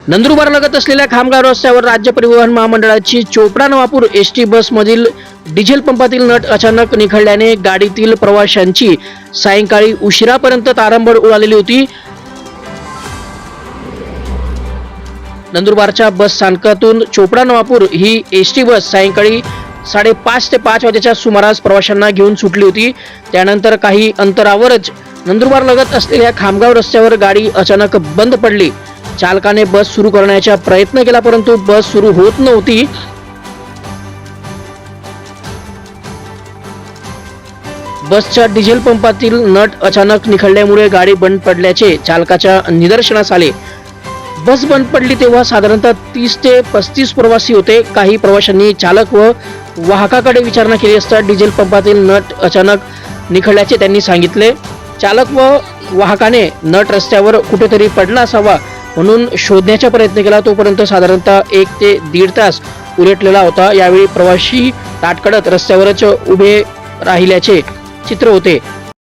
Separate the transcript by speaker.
Speaker 1: नंदुरबार लगत असलेल्या खामगाव रस्त्यावर राज्य परिवहन महामंडळाची चोपडा नवापूर एस टी बसमधील डिझेल पंपातील नट अचानक निखळल्याने गाडीतील प्रवाशांची सायंकाळी उशिरापर्यंत तारंबळ उडालेली होती. नंदुरबारच्या बस स्थानकातून चोपडा नवापूर ही एस टी बस सायंकाळी साडेपाच ते पाच वाजेच्या सुमारास प्रवाशांना घेऊन सुटली होती. त्यानंतर काही अंतरावरच नंदुरबार लगत असलेल्या खामगाव रस्त्यावर गाडी अचानक बंद पडली. चालकाने बस सुरू करण्याचा प्रयत्न केला परंतु बस सुरू होत नव्हती. बसच्या डिझेल पंपातील नट अचानक निखळल्यामुळे गाडी बंद पडल्याचे चालकाच्या निदर्शनास आले. बस बंद पडली तेव्हा साधारणतः तीस ते पस्तीस प्रवासी होते. काही प्रवाशांनी चालक व वाहकाकडे विचारणा केली असता डिझेल पंपातील नट अचानक निखळल्याचे त्यांनी सांगितले. चालक व वाहकाने नट रस्त्यावर कुठेतरी पडला असावा. म्हणून शोधण्याचा प्रयत्न केला. तोपर्यंत साधारणतः एक ते दीड तास उलटलेला होता. यावेळी प्रवासी ताटकडत रस्त्यावरच उभे राहिल्याचे चित्र होते.